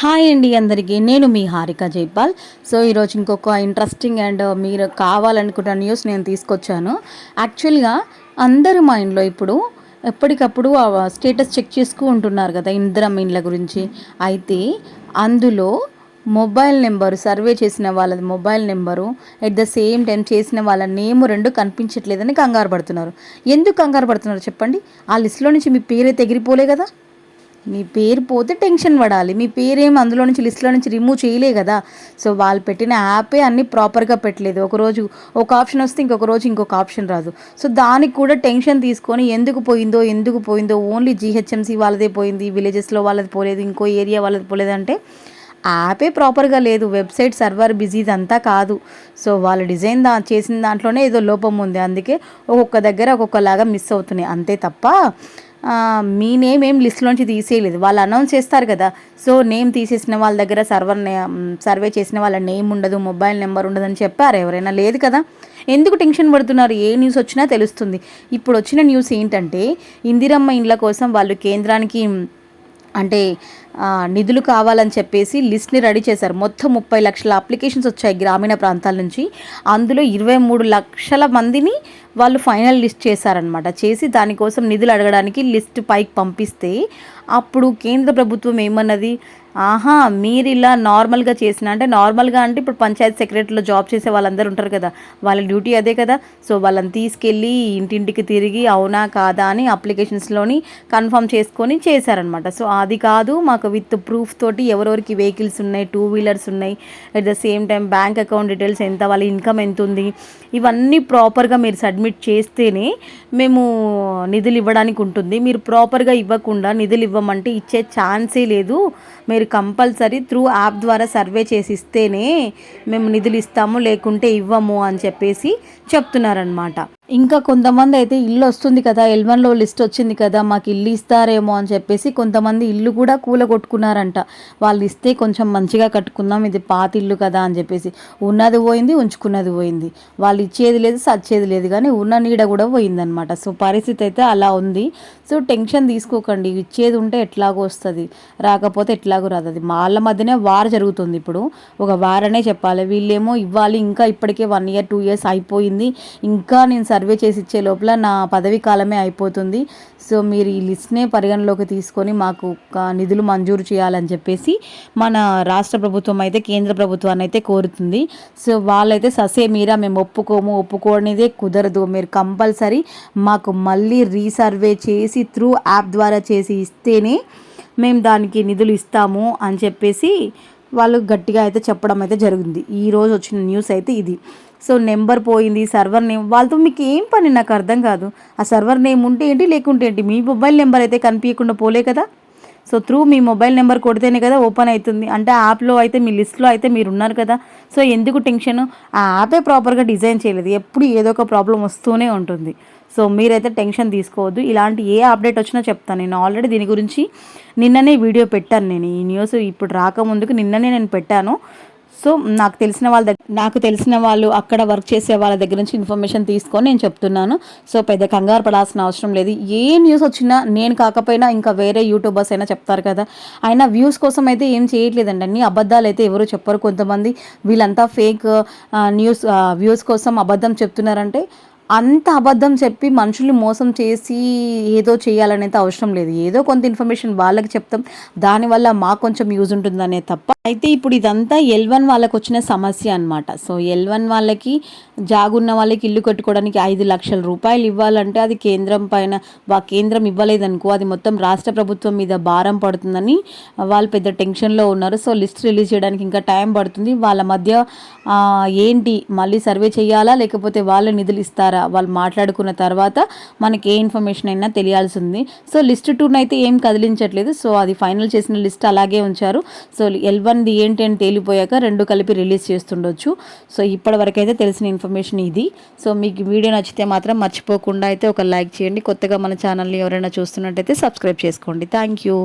Hi అండి అందరికీ. నేను మీ హారిక జైపాల్. సో ఈరోజు ఇంకొక ఇంట్రెస్టింగ్ అండ్ uh, మీరు కావాలనుకున్న న్యూస్ నేను తీసుకొచ్చాను. యాక్చువల్గా అందరి మైండ్లో ఇప్పుడు ఎప్పటికప్పుడు స్టేటస్ చెక్ చేసుకు ఉంటున్నారు కదా ఇందిరా మీన్ల గురించి. అయితే అందులో మొబైల్ నెంబరు సర్వే చేసిన వాళ్ళ mobile number at the same time చేసిన వాళ్ళ నేమ్ రెండు కనిపించట్లేదని కంగారు పడుతున్నారు. ఎందుకు కంగారు పడుతున్నారు చెప్పండి? ఆ లిస్ట్లో నుంచి మీ పేరైతే ఎగిరిపోలే కదా. మీ పేరు పోతే టెన్షన్ పడాలి. మీ పేరేం అందులో నుంచి లిస్ట్లో నుంచి రిమూవ్ చేయలే కదా. సో వాళ్ళు పెట్టిన యాపే అన్ని ప్రాపర్గా పెట్టలేదు. ఒకరోజు ఒక ఆప్షన్ వస్తే ఇంకొక రోజు ఇంకొక ఆప్షన్ రాదు. సో దానికి కూడా టెన్షన్ తీసుకొని ఎందుకు పోయిందో ఎందుకు పోయిందో ఓన్లీ జీహెచ్ఎంసీ వాళ్ళదే పోయింది. విలేజెస్లో వాళ్ళది పోలేదు. ఇంకో ఏరియా వాళ్ళది పోలేదు అంటే యాపే ప్రాపర్గా లేదు. వెబ్సైట్ సర్వర్ బిజీ అంతా కాదు. సో వాళ్ళు డిజైన్ దా చేసిన దాంట్లోనే ఏదో లోపం ఉంది. అందుకే ఒక్కొక్క దగ్గర ఒక్కొక్కలాగా మిస్ అవుతున్నాయి. అంతే తప్ప మీ నేమ్ ఏం లిస్ట్లోంచి తీసేయలేదు. వాళ్ళు అనౌన్స్ చేస్తారు కదా. సో నేమ్ తీసేసిన వాళ్ళ దగ్గర సర్వర్ సర్వే చేసిన వాళ్ళ నేమ్ ఉండదు మొబైల్ నెంబర్ ఉండదని చెప్పారు. ఎవరైనా లేదు కదా. ఎందుకు టెన్షన్ పడుతున్నారు? ఏ న్యూస్ వచ్చినా తెలుస్తుంది. ఇప్పుడు వచ్చిన న్యూస్ ఏంటంటే ఇందిరమ్మ ఇండ్ల కోసం వాళ్ళు కేంద్రానికి అంటే నిధులు కావాలని చెప్పేసి లిస్ట్ని రెడీ చేశారు. మొత్తం ముప్పై లక్షల అప్లికేషన్స్ వచ్చాయి గ్రామీణ ప్రాంతాల నుంచి. అందులో ఇరవై మూడు లక్షల మందిని వాళ్ళు ఫైనల్ లిస్ట్ చేశారనమాట చేసి దానికోసం నిధులు అడగడానికి లిస్ట్ పైకి పంపిస్తే అప్పుడు కేంద్ర ప్రభుత్వం ఏమన్నది? ఆహా మీరు ఇలా నార్మల్గా చేసిన అంటే నార్మల్గా అంటే ఇప్పుడు పంచాయత్ సెక్రటరీలో జాబ్ చేసే వాళ్ళందరూ ఉంటారు కదా వాళ్ళ డ్యూటీ అదే కదా. సో వాళ్ళని తీసుకెళ్ళి ఇంటింటికి తిరిగి అవునా కాదా అని అప్లికేషన్స్లోని కన్ఫర్మ్ చేసుకొని చేశారనమాట సో అది కాదు మాకు విత్ ప్రూఫ్ తోటి ఎవరెవరికి వెహికల్స్ ఉన్నాయి టూ వీలర్స్ ఉన్నాయి at the same time bank account details ఎంత వాళ్ళ ఇన్కమ్ ఎంత ఉంది ఇవన్నీ ప్రాపర్గా మీరు సబ్మిట్ చేస్తేనే మేము నిధులు ఇవ్వడానికి ఉంటుంది. మీరు ప్రాపర్గా ఇవ్వకుండా నిధులు ఇవ్వ ఇవ్వమంటే ఇచ్చే ఛాన్సే లేదు. మీరు కంపల్సరీ త్రూ యాప్ ద్వారా సర్వే చేసి ఇస్తేనే మేము నిధులు ఇస్తాము లేకుంటే ఇవ్వము అని చెప్పేసి చెప్తున్నారనమాట ఇంకా కొంతమంది అయితే ఇల్లు వస్తుంది కదా ఎల్వన్లో లిస్ట్ వచ్చింది కదా మాకు ఇల్లు ఇస్తారేమో అని చెప్పేసి కొంతమంది ఇల్లు కూడా కూల కొట్టుకున్నారంట వాళ్ళు ఇస్తే కొంచెం మంచిగా కట్టుకుందాం ఇది పాత ఇల్లు కదా అని చెప్పేసి. ఉన్నది పోయింది ఉంచుకున్నది పోయింది. వాళ్ళు ఇచ్చేది లేదు సచ్చేది లేదు కానీ ఉన్న నీడ కూడా పోయిందనమాట సో పరిస్థితి అయితే అలా ఉంది. సో టెన్షన్ తీసుకోకండి. ఇచ్చేది ఉంటే ఎట్లాగో వస్తుంది రాకపోతే ఎట్లాగో రాదు అది వాళ్ళ మధ్యనే వార్ జరుగుతుంది ఇప్పుడు. ఒక వారనే చెప్పాలి. వీళ్ళేమో ఇవ్వాలి ఇంకా ఇప్పటికే వన్ ఇయర్ టూ ఇయర్స్ అయిపోయింది. ఇంకా నేను సర్వే చేసి ఇచ్చే లోపల నా పదవి కాలమే అయిపోతుంది. సో మీరు ఈ లిస్ట్నే పరిగణలోకి తీసుకొని మాకు నిధులు మంజూరు చేయాలని చెప్పేసి మన రాష్ట్ర ప్రభుత్వం అయితే కేంద్ర ప్రభుత్వాన్ని అయితే కోరుతుంది. సో వాళ్ళైతే ససే మీరా మేము ఒప్పుకోము ఒప్పుకోనిదే కుదరదు. మీరు కంపల్సరీ మాకు మళ్ళీ రీసర్వే చేసి త్రూ యాప్ ద్వారా చేసి ఇస్తేనే మేము దానికి నిధులు ఇస్తాము అని చెప్పేసి వాళ్ళు గట్టిగా అయితే చెప్పడం అయితే జరిగింది. ఈరోజు వచ్చిన న్యూస్ అయితే ఇది. సో నెంబర్ పోయింది సర్వర్ నేమ్ వాళ్ళతో మీకు ఏం పని? నాకు అర్థం కాదు. ఆ సర్వర్ నేమ్ ఉంటే ఏంటి లేకుంటే ఏంటి? మీ మొబైల్ నెంబర్ అయితే కనిపించకుండా పోలే కదా? సో త్రూ మీ మొబైల్ నెంబర్ కొడితేనే కదా ఓపెన్ అవుతుంది. అంటే యాప్లో అయితే మీ లిస్ట్లో అయితే మీరు ఉన్నారు కదా? సో ఎందుకు టెన్షన్? ఆ యాపే ప్రాపర్గా డిజైన్ చేయలేదు. ఎప్పుడు ఏదో ఒక ప్రాబ్లం వస్తూనే ఉంటుంది. సో మీరైతే టెన్షన్ తీసుకోవద్దు. ఇలాంటి ఏ అప్డేట్ వచ్చినా చెప్తాను. నేను ఆల్రెడీ దీని గురించి నిన్ననే వీడియో పెట్టాను నేను. ఈ న్యూస్ ఇప్పుడు రాకముందుకు నిన్ననే నేను పెట్టాను. సో నాకు తెలిసిన వాళ్ళ దగ్గర నాకు తెలిసిన వాళ్ళు అక్కడ వర్క్ చేసే వాళ్ళ దగ్గర నుంచి ఇన్ఫర్మేషన్ తీసుకొని నేను చెప్తున్నాను. సో పెద్ద కంగారు పడాల్సిన అవసరం లేదు. ఏ న్యూస్ వచ్చినా నేను కాకపోయినా ఇంకా వేరే యూట్యూబర్స్ అయినా చెప్తారు కదా. అయినా వ్యూస్ కోసం అయితే ఏం చేయట్లేదండి. అన్ని అబద్ధాలు అయితే ఎవరు చెప్పరు. కొంతమంది వీళ్ళంతా ఫేక్ న్యూస్ వ్యూస్ కోసం అబద్ధం చెప్తున్నారంటే అంత అబద్ధం చెప్పి మనుషుల్ని మోసం చేసి ఏదో చేయాలనేది అవసరం లేదు. ఏదో కొంత ఇన్ఫర్మేషన్ వాళ్ళకి చెప్తాం. దానివల్ల మాకు కొంచెం యూజ్ ఉంటుందనే తప్ప. అయితే ఇప్పుడు ఇదంతా ఎల్ వన్ వాళ్ళకి వచ్చిన సమస్య అనమాట సో ఎల్ వన్ వాళ్ళకి జాగున్న వాళ్ళకి ఇల్లు కట్టుకోవడానికి ఐదు లక్షల రూపాయలు ఇవ్వాలంటే అది కేంద్రం పైన వా కేంద్రం ఇవ్వలేదనుకో అది మొత్తం రాష్ట్ర ప్రభుత్వం మీద భారం పడుతుందని వాళ్ళు పెద్ద టెన్షన్లో ఉన్నారు. సో లిస్ట్ రిలీజ్ చేయడానికి ఇంకా టైం పడుతుంది. వాళ్ళ మధ్య ఏంటి? మళ్ళీ సర్వే చేయాలా? లేకపోతే వాళ్ళు నిధులు ఇస్తారా? వాళ్ళు మాట్లాడుకున్న తర్వాత మనకి ఏ ఇన్ఫర్మేషన్ అయినా తెలియాల్సింది. సో లిస్ట్ టూను అయితే ఏం కదిలించట్లేదు. సో అది ఫైనల్ చేసిన లిస్ట్ అలాగే ఉంచారు. సో ఎల్ వన్ది ఏంటి అని తేలిపోయాక రెండు కలిపి రిలీజ్ చేస్తుండొచ్చు. సో ఇప్పటి వరకు అయితే తెలిసిన ఇన్ఫర్మేషన్ ఇది. సో మీకు వీడియో నచ్చితే మాత్రం మర్చిపోకుండా అయితే ఒక లైక్ చేయండి. కొత్తగా మన ఛానల్ని ఎవరైనా చూస్తున్నట్టయితే సబ్స్క్రైబ్ చేసుకోండి. Thank you.